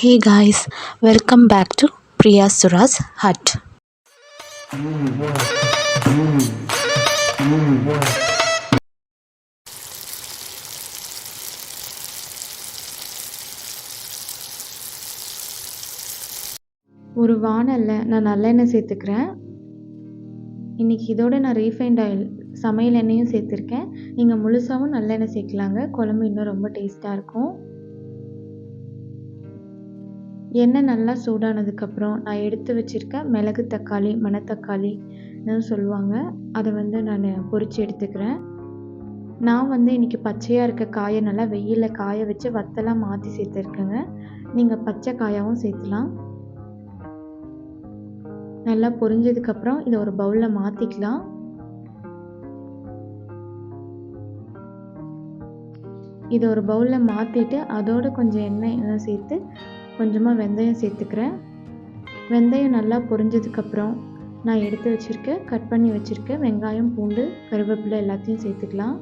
Hey guys welcome back to Priya Suraj hut ஒரு வானல்ல நான் நல்லெண்ணெய் சேர்த்துக்கிறேன். இன்றைக்கி இதோட நான் ரீஃபைண்ட் ஆயில் சமையல் எண்ணெயும் சேர்த்துருக்கேன். நீங்கள் முழுசாகவும் நல்லெண்ணெய் சேர்க்கலாங்க. குழம்பு இன்னும் ரொம்ப டேஸ்ட்டாக இருக்கும். எண்ணெய் நல்லா சூடானதுக்கப்புறம் நான் எடுத்து வச்சுருக்க மிளகு தக்காளி மணத்தக்காளின்னு சொல்லுவாங்க. அதை வந்து நான் பொரித்து எடுத்துக்கிறேன். நான் வந்து இன்றைக்கி பச்சையாக இருக்க காயை நல்லா வெயிலில் காய வச்சு வத்தலாம் மாற்றி சேர்த்துருக்கேங்க. நீங்கள் பச்சை காயாகவும் சேர்த்துலாம். நல்லா பொரிஞ்சதுக்கப்புறம் இதை ஒரு பவுலில் மாற்றிக்கலாம் இதை ஒரு பவுலில் மாற்றிட்டு அதோடு கொஞ்சம் எண்ணெய் எல்லாம் சேர்த்து கொஞ்சமாக வெந்தயம் சேர்த்துக்கிறேன். வெந்தயம் நல்லா பொரிஞ்சதுக்கப்புறம் நான் எடுத்து வச்சுருக்கேன் கட் பண்ணி வச்சுருக்கேன் வெங்காயம் பூண்டு கருவேப்பிலை எல்லாத்தையும் சேர்த்துக்கலாம்.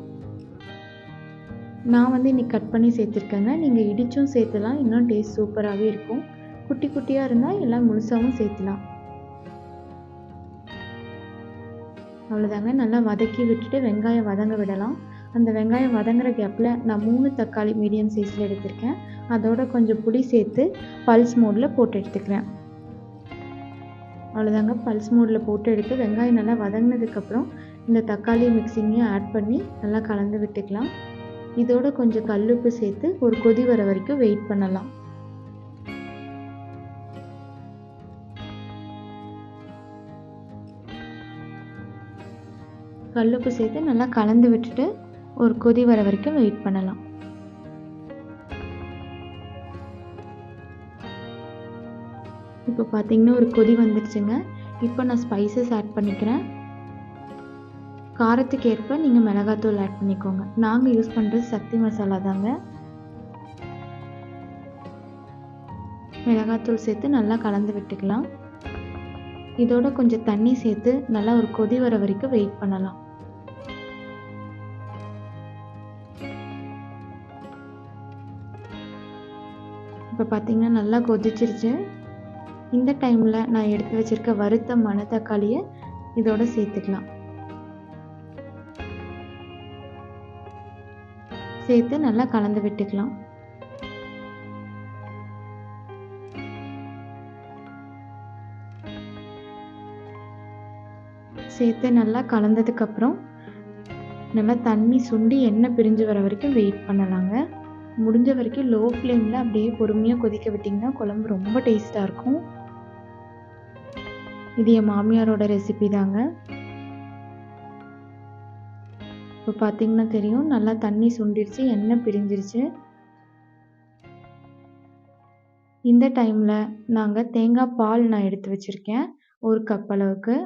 நான் வந்து இன்றைக்கி கட் பண்ணி சேர்த்துருக்கேங்க. நீங்கள் இடித்தும் சேர்த்துலாம் இன்னும் டேஸ்ட் சூப்பராகவே இருக்கும். குட்டி குட்டியாக இருந்தால் எல்லாம் முழுசாகவும் சேர்த்துலாம். அவ்வளோதாங்க நல்லா வதக்கி விட்டுட்டு வெங்காயம் வதங்க விடலாம். அந்த வெங்காயம் வதங்குற கேப்பில் நான் மூணு தக்காளி மீடியம் சைஸில் எடுத்திருக்கேன். அதோட கொஞ்சம் புளி சேர்த்து பல்ஸ் மோடில் போட்டு எடுத்துக்கிறேன். அவ்வளோதாங்க பல்ஸ் மோடில் போட்டு எடுத்து வெங்காயம் நல்லா வதங்கினதுக்கப்புறம் இந்த தக்காளி மிக்சிங்கையும் ஆட் பண்ணி நல்லா கலந்து விட்டுக்கலாம். இதோட கொஞ்சம் கல்லுப்பு சேர்த்து ஒரு கொதி வர வரைக்கும் வெயிட் பண்ணலாம். கல்லுப்பு சேர்த்து நல்லா கலந்து விட்டுட்டு ஒரு கொதி வர வரைக்கும் வெயிட் பண்ணலாம். இப்போ பார்த்தீங்கன்னா ஒரு கொதி வந்துடுச்சுங்க இப்போ நான் ஸ்பைசஸ் ஆட் பண்ணிக்கிறேன். காரத்துக்கு ஏற்ப நீங்கள் மிளகாத்தூள் ஆட் பண்ணிக்கோங்க. நாங்கள் யூஸ் பண்ணுறது சக்தி மசாலா தாங்க. மிளகாத்தூள் சேர்த்து நல்லா கலந்து விட்டுக்கலாம். இதோட கொஞ்சம் தண்ணி சேர்த்து நல்லா ஒரு கொதி வர வரைக்கும் வெயிட் பண்ணலாம். இப்போ பார்த்திங்கன்னா நல்லா கொதிச்சிருச்சு. இந்த டைமில் நான் எடுத்து வச்சுருக்க வறுத்த மணத்தக்காளியை இதோட சேர்த்துக்கலாம். சேர்த்து நல்லா கலந்து விட்டுக்கலாம். சேர்த்து நல்லா கலந்ததுக்கப்புறம் நல்லா தண்ணி சுண்டி எண்ணெய் பிரிஞ்சு வர வரைக்கும் வெயிட் பண்ணலாங்க. முடிஞ்ச வரைக்கும் லோ ஃப்ளேமில் அப்படியே பொறுமையாக கொதிக்க விட்டிங்கன்னா குழம்பு ரொம்ப டேஸ்ட்டாக இருக்கும். இது என் மாமியாரோட ரெசிபி தாங்க. இப்போ பார்த்தீங்கன்னா தெரியும் நல்லா தண்ணி சுண்டிருச்சு எண்ணெய் பிரிஞ்சிருச்சு. இந்த டைமில் நாங்கள் தேங்காய் பால் நான் எடுத்து வச்சுருக்கேன் ஒரு கப் அளவுக்கு.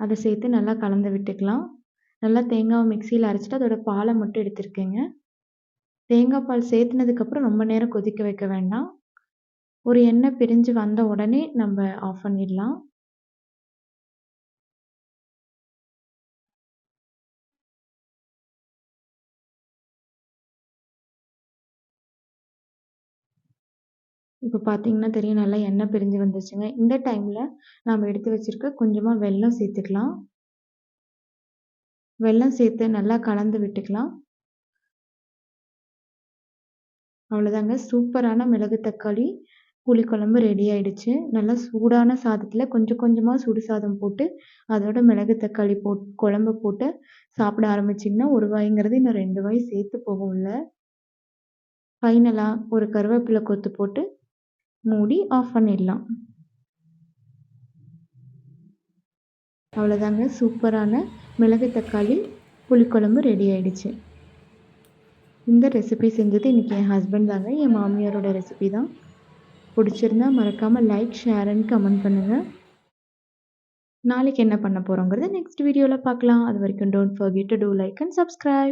அதை சேர்த்து நல்லா கலந்து விட்டுக்கலாம். நல்லா தேங்காவை மிக்சியில் அரைச்சிட்டு அதோட பாலை மட்டும் எடுத்துருக்கேங்க. தேங்காய் பால் சேர்த்துனதுக்கப்புறம் ரொம்ப நேரம் கொதிக்க வைக்க வேண்டாம். ஒரு எண்ணெய் பிரிஞ்சு வந்த உடனே நம்ம ஆஃப் பண்ணிடலாம். இப்போ பார்த்தீங்கன்னா தெரியும் நல்லா எண்ணெய் பிரிஞ்சு வந்துருச்சுங்க இந்த டைமில் நாம் எடுத்து வச்சுருக்க கொஞ்சமாக வெல்லம் சேர்த்துக்கலாம் வெல்லம் சேர்த்து நல்லா கலந்து விட்டுக்கலாம். அவ்வளோதாங்க சூப்பரான மிளகு தக்காளி புளிக்குழம்பு ரெடி ஆயிடுச்சு. நல்லா சூடான சாதத்தில் கொஞ்சம் கொஞ்சமாக சுடு சாதம் போட்டு அதோட மிளகு தக்காளி போட் குழம்பு போட்டு சாப்பிட ஆரம்பிச்சிங்கன்னா ஒரு வாய்ங்கிறது இன்னும் ரெண்டு வாய் சேர்த்து போகும்ல ஃபைனலாக ஒரு கருவேப்பிலை கொத்து போட்டு மூடி ஆஃப் பண்ணிடலாம். அவ்வளோதாங்க சூப்பரான மிளகு தக்காளி புளிக்குழம்பு ரெடி ஆயிடுச்சு. இந்த ரெசிபி செஞ்சது இன்றைக்கி என் ஹஸ்பண்ட் தாங்க. என் மாமியாரோட ரெசிபி தான். பிடிச்சிருந்தா மறக்காமல் லைக் ஷேர் அண்ட் கமெண்ட் பண்ணுங்கள் நாளைக்கு என்ன பண்ண போகிறோங்கிறத நெக்ஸ்ட் வீடியோவில் பார்க்கலாம். அது வரைக்கும் don't forget to do like and subscribe